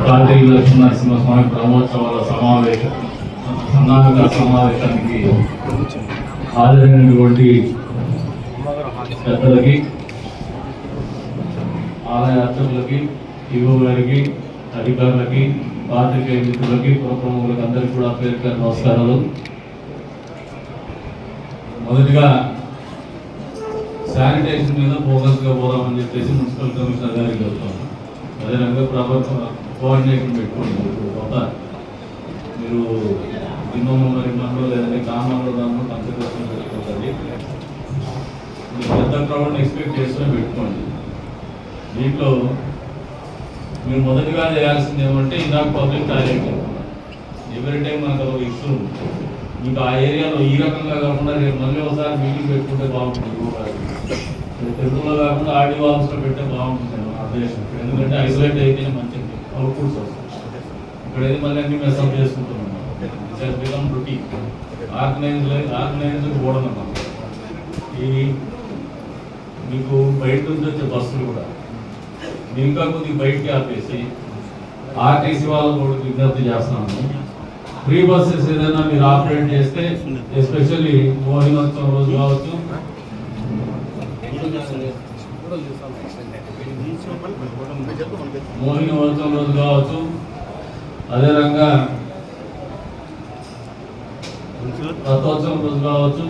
శ్రీమద్ కార్తీక లక్ష్మీ నరసింహస్వామి బ్రహ్మోత్సవాల సమావేశం సన్నాహక సమావేశానికి హాజరైనటువంటి పెద్దలకి ఆలయ అర్చకులకి ఈవో గారికి అధికారులకి పాత్రికేయ మిత్రులకి పురప్రముఖులకి అందరికీ కూడా పేరు నమస్కారాలు. మొదటిగా శానిటేషన్ మీద ఫోకస్గా పోదామని చెప్పేసి మున్సిపల్ కమిషనర్ గారికి చెప్తాను. అదేవిధంగా ప్రభుత్వం కోఆర్డినేషన్ పెట్టుకోండి. ఇప్పుడు మీరు ఇన్నోమో మరి లేదంటే కామాలో దాంట్లో కన్సల్టేషన్ పెట్టుకోవాలి. మీరు పెద్ద క్రౌడ్ని ఎక్స్పెక్ట్ చేసుకుని పెట్టుకోండి. దీంట్లో మీరు మొదటిగా చేయాల్సింది ఏమంటే ఇందాక పబ్లిక్ టాయిలెట్ ఎవరి టైం మనకు ఒక ఇష్యూ మీకు ఆ ఏరియాలో ఈ రకంగా కాకుండా రేపు మళ్ళీ ఒకసారి మీటింగ్ పెట్టుకుంటే బాగుంటుంది తెలుగులో కాకుండా ఆడియో ఆఫీస్లో పెడితే బాగుంటుంది నా ఉద్దేశం. ఎందుకంటే ఐసోలేట్ అయితేనే మంచిది. అవుట్పుట్స్ వస్తాయి ఇక్కడ ఏది మళ్ళీ అన్ని మెస్అప్ చేసుకుంటున్నాం బికమ్ రొటీన్ ఆర్గనైజ్ ఆర్గనైజ్ పోవడం అన్నమాట ఈ మీకు బయట నుంచి వచ్చే బస్సులు కూడా ఇంకా కొద్దిగా బయటికి ఆపేసి ఆర్టీసీ వాళ్ళు కూడా విజ్ఞప్తి చేస్తున్నాము ఫ్రీ బస్సెస్ ఏదైనా మీరు ఆపరేట్ చేస్తే ఎస్పెషల్లీ మోహినోత్సవం రోజు కావచ్చు మోహినోత్సవం రోజు కావచ్చు. అదేవిధంగా రథోత్సవం రోజు కావచ్చు.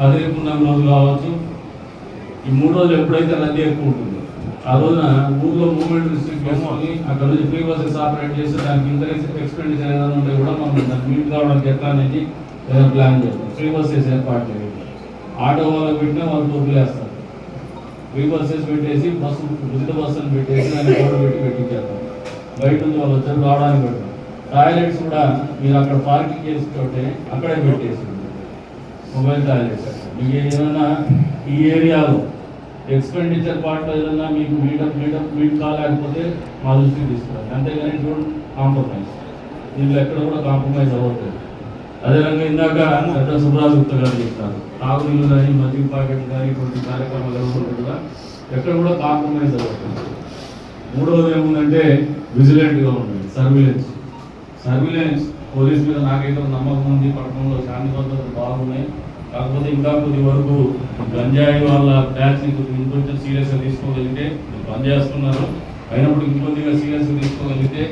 కదిరి పుణ్యం రోజు కావచ్చు. ఈ మూడు రోజులు ఎప్పుడైతే రద్దీ ఎక్కువ ఉంటుంది ఆ రోజున ఊర్లో మూవ్మెంట్ రిస్ట్రిక్ట్ చేసుకొని అక్కడ నుంచి ఫ్రీ బస్సెస్ ఆపరేట్ చేసి దానికి ఇంత ఎక్స్పెండిచర్ ఏదైనా ఉంటే కూడా మనం దాన్ని మీట్ కావడానికి ఎట్లా అనేది ఏదైనా ప్లాన్ చేస్తాం ఫ్రీ బస్సెస్ ఏర్పాటు చేయాలి ఆటో వాళ్ళకి పెట్టినా వాళ్ళు తొక్కులేస్తారు ఫ్రీ బస్సెస్ పెట్టేసి బస్సు ఉచిత బస్సులు పెట్టేసి దాన్ని ఫోటో పెట్టి పెట్టించారు బయట ఉంది వాళ్ళు వచ్చారు రావడానికి పెట్టారు టాయిలెట్స్ కూడా మీరు అక్కడ పార్కింగ్ చేసుకుంటే అక్కడే పెట్టేసి మొబైల్ టాయిలెట్స్ మీకు ఏదైనా ఈ ఏరియాలో ఎక్స్పెండిచర్ పార్ట్లో ఏదైనా మీకు మీటప్ మీటప్ మీట్ కాలేకపోతే మా దృష్టికి తీసుకురాలి అంతేగాని డోంట్ కాంప్రమైజ్. దీంట్లో ఎక్కడ కూడా కాంప్రమైజ్ అవ్వట్లేదు. అదేవిధంగా ఇందాక పెద్ద సుబ్రాజ్ గుప్తా గారు చెప్తారు తాగునీళ్ళు కానీ మద్యం ప్యాకెట్ కానీ కొన్ని కార్యక్రమాలు జరుగుతుంటాయి ఎక్కడ కూడా కాంప్రమైజ్ జరుగుతుంది మూడవది ఏముందంటే విజిలెంట్గా ఉండండి సర్విలెన్స్. సర్విలెన్స్ పోలీస్ మీద నాకైతే నమ్మకం ఉంది పట్టణంలో శాంతి భద్రతలు బాగున్నాయి. కాకపోతే ఇంకా కొద్ది వరకు గంజాయి వాళ్ళ బ్యాచ్ని కొద్దిగా ఇంకొంచెం సీరియస్గా తీసుకోగలిగితే పనిచేస్తున్నారు అయినప్పుడు ఇంకొద్దిగా సీరియస్గా తీసుకోగలిగితే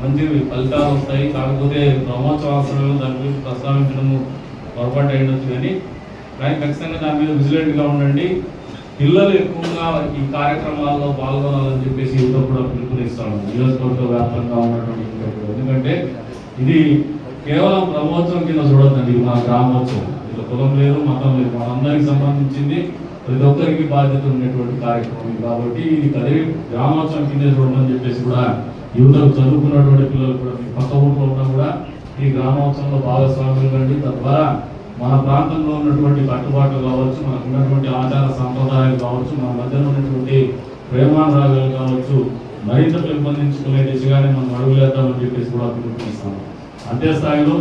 మంచి ఫలితాలు వస్తాయి. కాకపోతే బ్రహ్మోత్సవాల దాని గురించి ప్రస్తావించడము పొరపాటు అయ్యొచ్చు కానీ కానీ ఖచ్చితంగా దాని మీద విజిలెంట్గా ఉండండి. పిల్లలు ఎక్కువగా ఈ కార్యక్రమాల్లో పాల్గొనాలని చెప్పేసి ఇంట్లో కూడా పిలుపునిస్తాను నియోజకవర్గ వ్యాప్తంగా ఉన్నటువంటి ఎందుకంటే ఇది కేవలం బ్రహ్మోత్సవం కింద చూడద్దండి. మా గ్రామోత్సవం. ఇలా కులం లేదు మతం లేదు. మనందరికి సంబంధించింది ప్రతి ఒక్కరికి బాధ్యత ఉన్నటువంటి కార్యక్రమం. కాబట్టి ఇది కదిరి గ్రామోత్సవం కింద చూడమని చెప్పేసి కూడా యువతకు చదువుకున్నటువంటి పిల్లలు కూడా మీ పక్క ఊళ్ళో ఉన్నా కూడా ఈ గ్రామోత్సవంలో భాగస్వాములు కండి. తద్వారా మన ప్రాంతంలో ఉన్నటువంటి కట్టుబాట్లు కావచ్చు మనకు ఉన్నటువంటి ఆచార సంప్రదాయాలు కావచ్చు మన మధ్యన ఉన్నటువంటి ప్రేమానురాగాలు కావచ్చు మరింత పెంపొందించుకునే దిశగానే మనం అడుగులేద్దామని చెప్పేసి కూడా పిలుపునిస్తాము. అంతే స్థాయిలో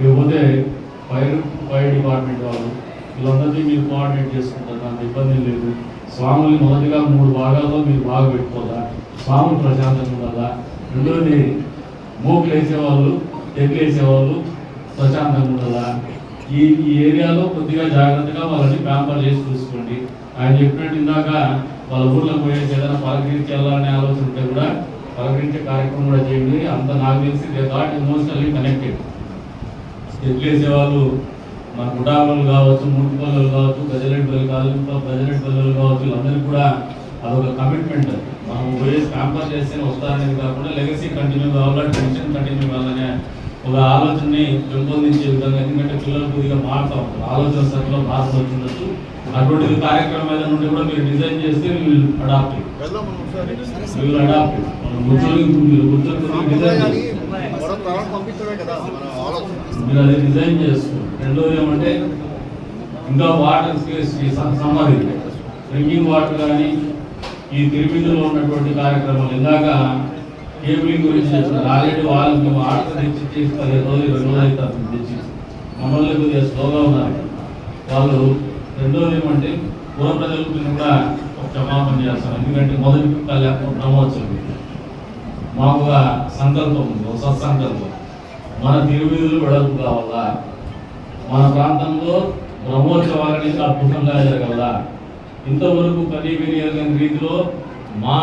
ఇకపోతే ఫైర్ ఫైర్ డిపార్ట్మెంట్ వాళ్ళు వీళ్ళందరినీ మీరు కోఆర్డినేట్ చేసుకుంటారు దానికి ఇబ్బంది లేదు. స్వాములు మొదటిగా మూడు భాగాల్లో మీరు బాగా పెట్టుకోదా స్వాములు ప్రశాంతంగా ఉండాలా? రెండోది మూకులు వేసేవాళ్ళు తెగ్గులు వేసేవాళ్ళు ప్రశాంతంగా ఉండాలా? ఈ ఈ ఏరియాలో కొద్దిగా జాగ్రత్తగా వాళ్ళని ప్యాంపర్ చేసి చూసుకోండి. ఆయన చెప్పినట్టు ఇందాక వాళ్ళ ఊర్లో పోయేసి ఏదైనా పలకరించి వెళ్ళాలనే ఆలోచన ఉంటే కూడా పలకరించే కార్యక్రమం కూడా చేయండి. అంత నాకు తెలిసి దే గాట్ ఎమోషనల్లీ కనెక్టెడ్ ఎగ్లేసేవాళ్ళు మన గుడాబలు కావచ్చు మూడు పల్లెలు కావచ్చు గజలెట్ పల్లెలు కావచ్చు గజలెట్ పల్లెలు కావచ్చు వీళ్ళందరికీ కూడా అదొక కమిట్మెంట్ మనం పోయేసి క్యాంపస్ చేస్తే వస్తారనేది కాకుండా లెగసీ కంటిన్యూ కావాలా టెన్షన్ కంటిన్యూ కావాలనే ఒక ఆలోచనని పెంపొందించే విధంగా ఎందుకంటే పిల్లలు కొద్దిగా మారుతూ ఉంటారు. ఆలోచన సరిలో మార్పు వచ్చిండొచ్చు. అటువంటి కార్యక్రమం ఏదైనా ఉంటే కూడా మీరు డిజైన్ చేస్తే అడాప్ట్ మీరు అడాప్ట్ కూర్చొని మీరు కూర్చొని డిజైన్ మీరు అది డిజైన్ చేసుకోండి రెండోది ఏమంటే ఇంకా వాటర్ స్పేస్ డ్రింకింగ్ వాటర్ కానీ ఈ తిరుపతిలో ఉన్నటువంటి కార్యక్రమాలు. ఇందాక కేబులింగ్ గురించి చెప్పారు ఆల్రెడీ వాళ్ళు మేము ఆర్డర్ తెచ్చి చేసి పదిహేను రోజులు ఇరవై రోజులు అయితే తెచ్చి. మమ్మల్ని కొద్దిగా స్లోగా ఉన్నారు. వాళ్ళు రెండోది ఏమంటే పూర్వ ప్రజలకు కూడా ఒక క్షమాపణ చేస్తాను ఎందుకంటే మొదటి కళ్యాణ మాకు సంకల్పం ఉంది సత్సంకల్పం. మన తిరువీధులు వెడల్పు కావాలా మన ప్రాంతంలో బ్రహ్మోత్సవాలు అనేది అద్భుతంగా జరగల ఇంతవరకు పని వినియోగం రీతిలో మా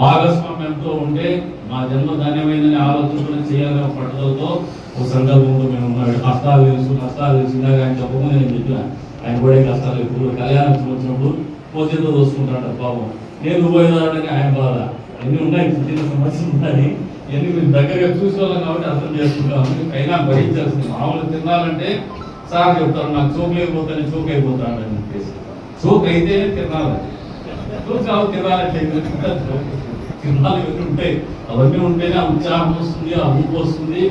భాగస్వామ్యంతో ఉంటే మా జన్మ ధన్యమైందని ఆలోచించడం చేయాలనే ఒక పట్టుదలతో ఒక సంకల్పంతో మేము ఉన్నాడు కష్టాలు తెలుసు కష్టాలు తెలుసు ఆయన చెప్పకుండా నేను చెప్పిన ఆయన కూడా కష్టాలు ఎప్పుడు కళ్యాణం వచ్చినప్పుడు పోతేతో దోసుకుంటాడు పాపం. నేను పోయేదాడని ఆయన బాధ. అన్ని ఉన్నాయి? చిన్న చిన్న సమస్యలు ఉన్నాయి ఇవన్నీ మీరు దగ్గరగా చూసుకోవాలి కాబట్టి అర్థం చేసుకుంటాం. అయినా భరించాల్సింది. మామూలు తినాలంటే సార్ చెప్తారు నాకు చోకు లేకపోతాను చోక్ అయిపోతాను అని చెప్పేసి. చోకు అయితే తినాలి. చోకు కావు తినాలంటే తినాలి ఇవన్నీ ఉంటాయి అవన్నీ ఉంటేనే ఆ ఉత్సాహం వస్తుంది ఆ ఊపు వస్తుంది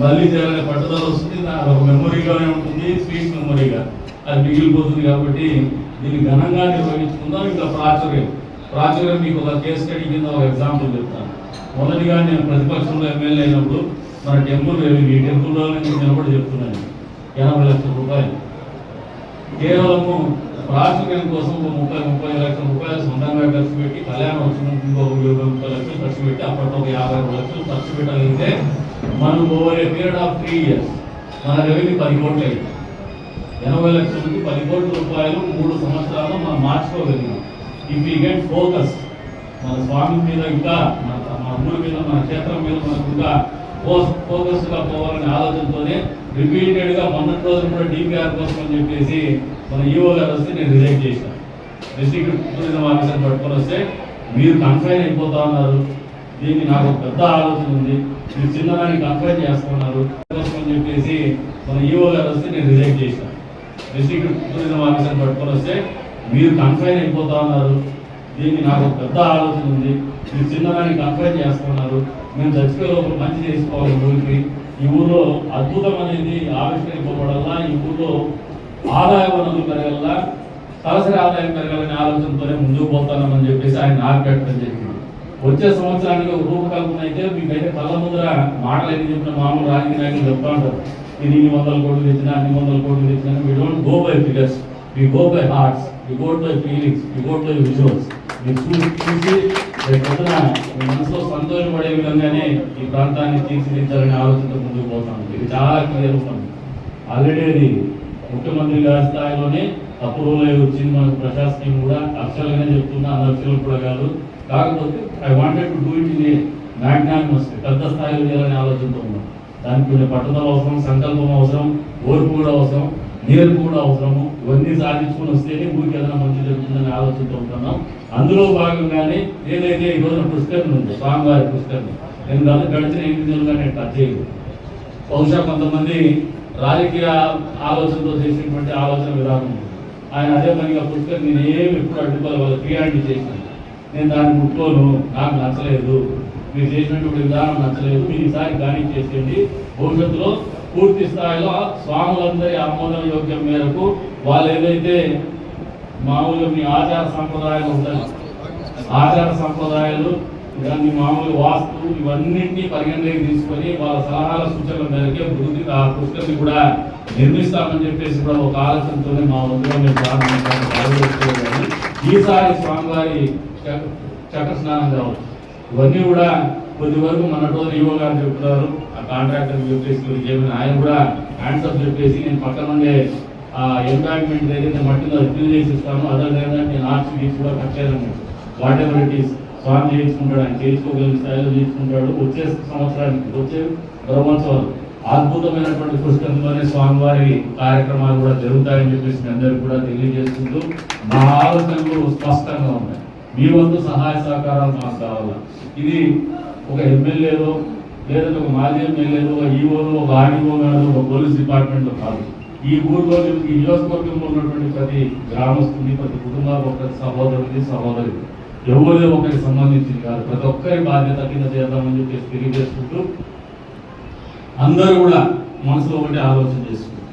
మళ్ళీ చేయాలనే పట్టుదల వస్తుంది నా ఒక మెమొరీగానే ఉంటుంది స్వీట్ మెమొరీగా. అది మిగిలిపోతుంది కాబట్టి దీన్ని ఘనంగా నిర్వహించుకుందాం. ఇంకా ప్రాచుర్యం. రాజుగారు మీకు ఒక కేస్ స్టడీ కింద ఒక ఎగ్జాంపుల్ చెప్తాను. మొదటిగా నేను ప్రతిపక్షంలో ఎమ్మెల్యే అయినప్పుడు మన టెంపుల్ ఈ టెంపుల్లో నేను నిలబడి చెప్తున్నాను. ఎనభై లక్షల రూపాయలు. కేవలము రాజకీయం కోసం ఒక ముప్పై ముప్పై లక్షల రూపాయలు సొంతంగా ఖర్చు పెట్టి కళ్యాణం వచ్చినందుకు ఒక ఇరవై ముప్పై లక్షలు ఖర్చు పెట్టి అప్పట్లో ఒక యాభై ఆరు లక్షలు ఖర్చు పెట్టగలిగితే మనం over a period of three years మన రెవెన్యూ పది కోట్లు అయింది. ఎనభై లక్షల నుంచి పది కోట్ల రూపాయలు మూడు సంవత్సరాలు మనం మార్చుకోగలిగాం ఇఫ్ యూ గెట్ ఫోకస్ మన స్వామి మీద ఇంకా మన మన ఊరి మీద మన క్షేత్రం మీద మనకు ఇంకా ఫోకస్డ్గా పోవాలనే ఆలోచనతోనే రిపీటెడ్గా మొన్నటి రోజు కూడా డిపిఆర్ కోసం అని చెప్పేసి మన ఈఓ గారు వస్తే నేను రిజెక్ట్ చేశాను డిస్ట్రిక్ట్ టూరిజం ఆఫీసర్ పట్టుకొని వస్తే మీరు కన్ఫైన్ అయిపోతా ఉన్నారు. దీనికి నాకు పెద్ద ఆలోచన ఉంది. మీరు చిన్నదాన్ని కన్ఫైన్ చేస్తున్నారు కోసం అని చెప్పేసి మన ఈఓ గారు వస్తే నేను రిజెక్ట్ చేశాను డిస్ట్రిక్ట్ టూరిజం ఆఫీసర్ పట్టుకొని వస్తే మీరు కన్ఫైన్ అయిపోతా ఉన్నారు. దీన్ని నాకు పెద్ద ఆలోచన ఉంది. మీరు చిన్నదాన్ని కన్ఫైన్ చేస్తున్నారు మేము చచ్చిపోయే లోపల మంచి చేసుకోవాలి ఊరికి. ఈ ఊర్లో అద్భుతం అనేది ఆవిష్కరింపబడల్లా ఈ ఊర్లో ఆదాయ వనరులు పెరగల్లా సరాసరి ఆదాయం పెరగాలనే ఆలోచనతోనే ముందుకు పోతానని చెప్పేసి ఆయన నాకు పెట్టడం జరిగింది వచ్చే సంవత్సరానికి రూపకల్పన అయితే మీకైతే కళ్ళ ముందర మాటలు ఎన్ని చెప్పిన మామూలు రాజకీయ నాయకులు చెప్తా ఉంటారు. ఇది ఇన్ని వందల కోట్లు తెచ్చినా అన్ని వందల కోట్లు తెచ్చినా we don't go by figures we go by hearts we go by feelings we go by visuals మీరు చూసి చూసి పొద్దున మీ మనసులో సంతోషపడే విధంగానే ఈ ప్రాంతాన్ని తీర్చిదిద్దాలనే ఆలోచనతో ముందుకు పోతాం ఇది చాలా క్లియర్ ఉంటుంది ఆల్రెడీ అది ముఖ్యమంత్రి గారి స్థాయిలోనే అప్రూవల్ అయి వచ్చింది. మనకు ప్రశాసనం కూడా అక్షరాలుగానే చెప్తున్నా అక్షరాలు కూడా కాదు. కాకపోతే I wanted to do it in magnanimous పెద్ద స్థాయిలో చేయాలనే ఆలోచనతో ఉన్నాం దానికి కొన్ని పట్టుదల అవసరం సంకల్పం అవసరం ఓర్పు కూడా అవసరం. నేర్పు కూడా అవసరము ఇవన్నీ సాధించుకుని వస్తేనే ఊరికి ఏదైనా మంచి జరుగుతుందని ఆలోచనతో ఉంటున్నాం. అందులో భాగంగానే ఏదైతే ఈ రోజున పుష్కరణ ఉంది స్వామివారి పుష్కరణ నేను దాన్ని గడిచిన ఎనిమిది నెలలుగా నేను టచ్ చేయలేదు బహుశా కొంతమంది రాజకీయ ఆలోచనతో చేసినటువంటి ఆలోచన విధానం ఆయన అదే పనిగా పుస్తకం నేను ఏమి ఎప్పుడు అడ్డుకోవాలి వాళ్ళ క్రియాన్ని చేసినాను నేను దాన్ని ముట్టుకోను నాకు నచ్చలేదు. మీరు చేసినటువంటి విధానం నచ్చలేదు. మీరు ఈసారి గానీ చేసేయండి. భవిష్యత్తులో పూర్తి స్థాయిలో స్వాములందరి ఆమోదం యోగ్యం మేరకు వాళ్ళు ఏదైతే మామూలు మీ ఆచార సంప్రదాయాలు ఉంటాయి ఆచార సంప్రదాయాలు దాన్ని మామూలు వాస్తు ఇవన్నింటినీ పరిగణలోకి తీసుకొని వాళ్ళ సలహాల సూచనల మేరకే వృద్ధి ఆ పుస్తకాన్ని కూడా నిర్మిస్తామని చెప్పేసి కూడా ఒక ఆలోచనతోనే మా వంతులో మేము ప్రారంభించాలని ఈసారి స్వామివారి చక్ర స్నానం కావచ్చు. ఇవన్నీ కూడా కొద్ది వరకు మన రోజు ఈవో గారు చెప్తున్నారు ఆ కాంట్రాక్టర్ చెప్పేసి గురించి ఏమైనా ఆయన కూడా ఆన్సర్ చెప్పేసి నేను పక్కన ఉండే ఆ ఎంపాక్మెంట్ ఏదైతే మట్టిలో ఫిల్ చేసి ఇస్తాను అదే నేను ఆర్చి గీసి కూడా కట్టేయాలని వాట్ ఎవర్ ఇట్ ఈస్ స్వామి చేయించుకుంటాడు ఆయన చేయించుకోగలిగిన స్థాయిలో చేయించుకుంటాడు. వచ్చే సంవత్సరానికి వచ్చే బ్రహ్మోత్సవాలు అద్భుతమైనటువంటి పుస్తకంలోనే స్వామివారి కార్యక్రమాలు కూడా జరుగుతాయని చెప్పేసి మీ అందరికీ కూడా తెలియజేస్తుంటూ మా ఆలోచనలు స్పష్టంగా ఉన్నాయి. మీ వంతు సహాయ సహకారాలు మాకు కావాలా? ఇది ఒక ఎమ్మెల్యేలో లేదంటే ఒక మాజీ ఎమ్మెల్యేలో ఒక ఈఓలో ఒక ఆర్డీఓ గారు ఒక పోలీస్ డిపార్ట్మెంట్లో కాదు. ఈ ఊర్లో ఈ నియోజకవర్గంలో ఉన్నటువంటి ప్రతి గ్రామస్తుని ప్రతి కుటుంబానికి ఒక సహోదరుని సహోదరి. ఎవరిదో ఒకరికి సంబంధించింది కాదు. ప్రతి ఒక్కరి బాధ్యత కింద చేద్దామని చెప్పేసి తెలియజేసుకుంటూ అందరూ కూడా మనసులో ఒకటి ఆలోచన చేసుకుంటారు.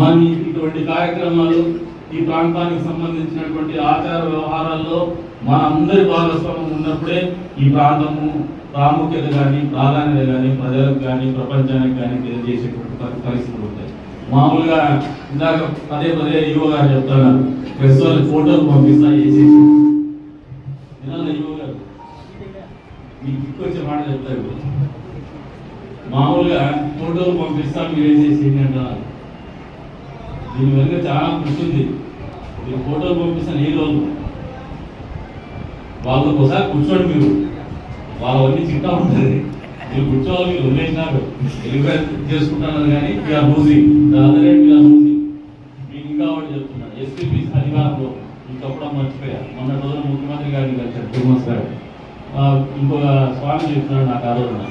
మన ఇటువంటి కార్యక్రమాలు ఈ ప్రాంతానికి సంబంధించినటువంటి ఆచార వ్యవహారాల్లో మన అందరి భాగస్వామ్యం ఉన్నప్పుడే ఈ ప్రాంతము ప్రాముఖ్యత కానీ ప్రాధాన్యత కానీ ప్రజలకు కానీ ప్రపంచానికి కానీ తెలియజేసేటువంటి పరిస్థితులు ఉంటాయి. మామూలుగా ఇందాక పదే పదే యువ గారు చెప్తున్నారు ప్రెస్ వాళ్ళు ఫోటోలు పంపిస్తా చేసేసి. వినాలి యువ గారు? మీకు దిక్కొచ్చే మాట చెప్తారు మామూలుగా ఫోటోలు పంపిస్తా మీరు వేసేసి అంటారు దీని వెనుక చాలా కృషి ఉంది. మీరు ఫోటోలు పంపిస్తాను ఏ రోజు వాళ్ళతో ఒకసారి కూర్చోండి మీరు. వాళ్ళవన్నీ చిట్టా ఉంటుంది. మీరు కూర్చోవాలి మీరు వదిలేసినారు. ఎలివేట్ చేసుకుంటున్నారు కానీ we're losing the other end we're losing మీకు ఇంకా ఒకటి చెప్తున్నాను. ఎస్పీపీ అధికారంలో ఇంకప్పుడు మర్చిపోయా. మొన్న రోజున ముఖ్యమంత్రి గారిని కలిసారు తిరుమల గారు. ఇంకొక స్వామి చెప్తున్నాడు నాకు ఆ రోజున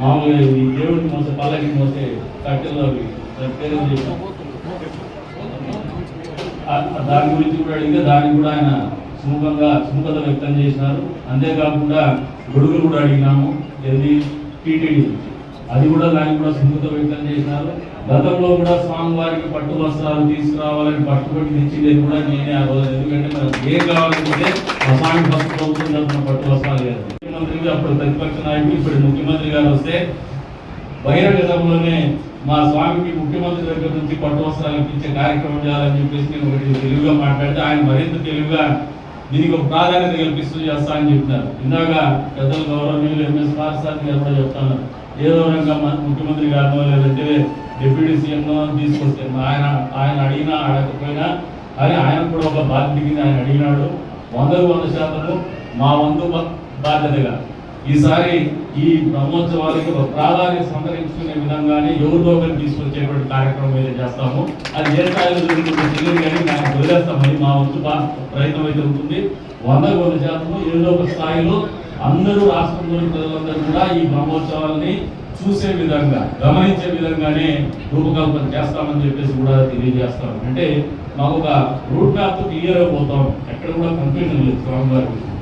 మామూలుగా ఈ దేవుడికి మోసే పల్లకి మోసే కట్టెల్లో పేరు దాని గురించి కూడా అడిగితే దానికి కూడా ఆయన సుముఖంగా సుముఖత వ్యక్తం చేసినారు. అంతేకాకుండా గొడుగులు కూడా అడిగినాము ఏది? టీటీడీ నుంచి. అది కూడా దానికి కూడా సుముఖత వ్యక్తం చేసినారు. గతంలో కూడా స్వామివారికి పట్టు వస్త్రాలు తీసుకురావాలని పట్టుబట్టి తెచ్చింది కూడా నేనే ఆ రోజు. ఎందుకంటే మనకు ఏం కావాలంటే మా స్వామి ఫస్ట్ ప్రభుత్వం తరఫున పట్టు వస్త్రాలు లేదు. ముఖ్యమంత్రి అప్పుడు ప్రతిపక్ష నాయకుడు ఇప్పుడు ముఖ్యమంత్రి గారు వస్తే బహిరంగ సభలోనే మా స్వామికి ముఖ్యమంత్రి దగ్గర నుంచి పట్టు వస్త్రాలు ఇప్పించే కార్యక్రమం చేయాలని చెప్పేసి నేను ఒకటి తెలివిగా మాట్లాడితే ఆయన మరింత తెలివిగా దీనికి ఒక ప్రాధాన్యత కల్పిస్తూ చేస్తా అని చెప్తున్నారు ఇందాక పెద్దలు గౌరవనీయులు ఎంఎస్ పార్సారథి గారు కూడా చెప్తాను ఏదో రకంగా ముఖ్యమంత్రి గారినో లేదంటే డిప్యూటీ సీఎంనో తీసుకొస్తే ఆయన ఆయన అడిగినా అడగకపోయినా అని ఆయన కూడా ఒక బాధ్యత కింద ఆయన అడిగినాడు. వందకు వంద శాతము మా వంతు బాధ్యతగా ఈసారి ఈ బ్రహ్మోత్సవాలకి ఒక ప్రాధాన్యత సంతరించుకునే విధంగానే ఎవరిలో ఒకరిని తీసుకొచ్చేటువంటి కార్యక్రమం ఏదైతే చేస్తాము అది ఏ స్థాయిలో జరుగుతుందో తెలియదు కానీ దాన్ని వదిలేస్తామని మా వంతు ప్రయత్నం అయితే ఉంటుంది. వంద వంద శాతము ఏదో ఒక స్థాయిలో అందరూ రాష్ట్రంలోని ప్రజలందరూ కూడా ఈ బ్రహ్మోత్సవాలని చూసే విధంగా గమనించే విధంగానే రూపకల్పన చేస్తామని చెప్పేసి కూడా తెలియజేస్తాం. అంటే మాకు ఒక రూట్ మ్యాప్ క్లియర్ అయిపోతాం. ఎక్కడ కూడా కన్ఫ్యూజన్ లేదు స్వామివారి గురించి.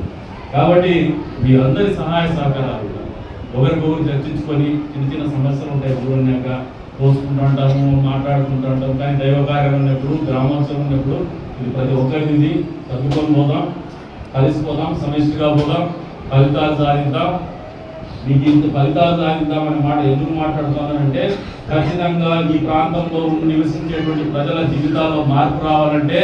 కాబట్టి మీ అందరి సహాయ సహకారాలు ఒకరికొకరు చర్చించుకొని చిన్న చిన్న సమస్యలు ఉంటాయి దూరంగా పోసుకుంటూ ఉంటాము మాట్లాడుకుంటూ ఉంటాము. కానీ దైవ కార్యం ఉన్నప్పుడు గ్రామోత్సవం ఉన్నప్పుడు ఇది ప్రతి ఒక్కరిది ఇది. పోదాం కలిసిపోదాం సమిష్టిగా పోదాం ఫలితాలు సాధిద్దాం. మీకు ఇంత ఫలితాలు సాధిద్దామనే మాట ఎందుకు మాట్లాడుతున్నానంటే ఖచ్చితంగా ఈ ప్రాంతంలో నివసించేటువంటి ప్రజల జీవితాల్లో మార్పు రావాలంటే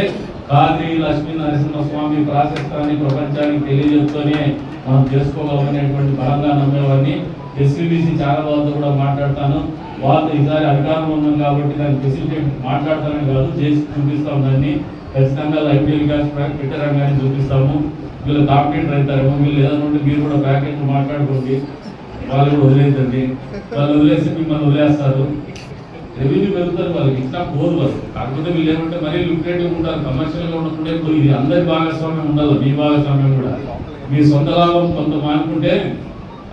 కాద్రి లక్ష్మీ నరసింహస్వామి ప్రాశస్తాన్ని ప్రపంచానికి తెలియజేస్తూనే మనం చేసుకోగలమనేటువంటి బలంగా నమ్మేవాడిని. ఎస్వీబీసీ చాలా వాళ్ళతో కూడా మాట్లాడతాను. వాళ్ళు ఈసారి అధికారంలో ఉన్నాం కాబట్టి దాన్ని ఫెసిలిటేట్ మాట్లాడతానని కాదు చేసి చూపిస్తాం దాన్ని. ఖచ్చితంగా ఐపీఎల్ గ్యాస్ పెట్టే రంగాన్ని చూపిస్తాము. వీళ్ళు కాంపిటేటర్ అవుతారేమో వీళ్ళు ఏదైనా ఉంటే మీరు కూడా ప్యాకేజ్ మాట్లాడుకోండి. వాళ్ళు కూడా వదిలేదండి వాళ్ళు వదిలేసి మిమ్మల్ని వదిలేస్తారు. రెవెన్యూ పెరుగుతారు వాళ్ళకి ఇట్లా పోదు వాళ్ళు. కాకపోతే వీళ్ళు ఏమంటే మరీ లుక్రేటివ్ ఉంటారు కమర్షియల్గా ఉండకుంటే ఇప్పుడు ఇది అందరి భాగస్వామ్యం ఉండాలి మీ భాగస్వామ్యం కూడా. మీ సొంత లాభం కొంత మానుకుంటే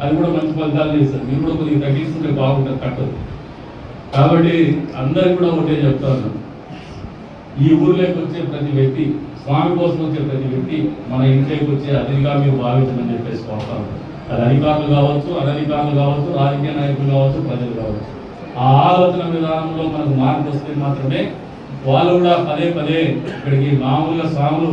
అది కూడా మంచి ఫలితాలు చేస్తారు మీరు కూడా కొద్దిగా తగ్గించుకుంటే బాగుంటుంది కట్టదు కాబట్టి అందరికి కూడా ఒకటే చెప్తాను ఈ ఊర్లోకి వచ్చే ప్రతి వ్యక్తి స్వామి కోసం వచ్చే ప్రతి వ్యక్తి మన ఇంట్లోకి వచ్చే అతిథిగా మీరు భావించమని చెప్పేసి కోరుతాను అది అధికారులు కావచ్చు అనధికారులు కావచ్చు రాజకీయ నాయకులు కావచ్చు ప్రజలు కావచ్చు. ఆ ఆలోచన విధానంలో మనకు మార్పు వస్తే మాత్రమే. వాళ్ళు కూడా పదే పదే ఇక్కడికి మామూలుగా స్వాములు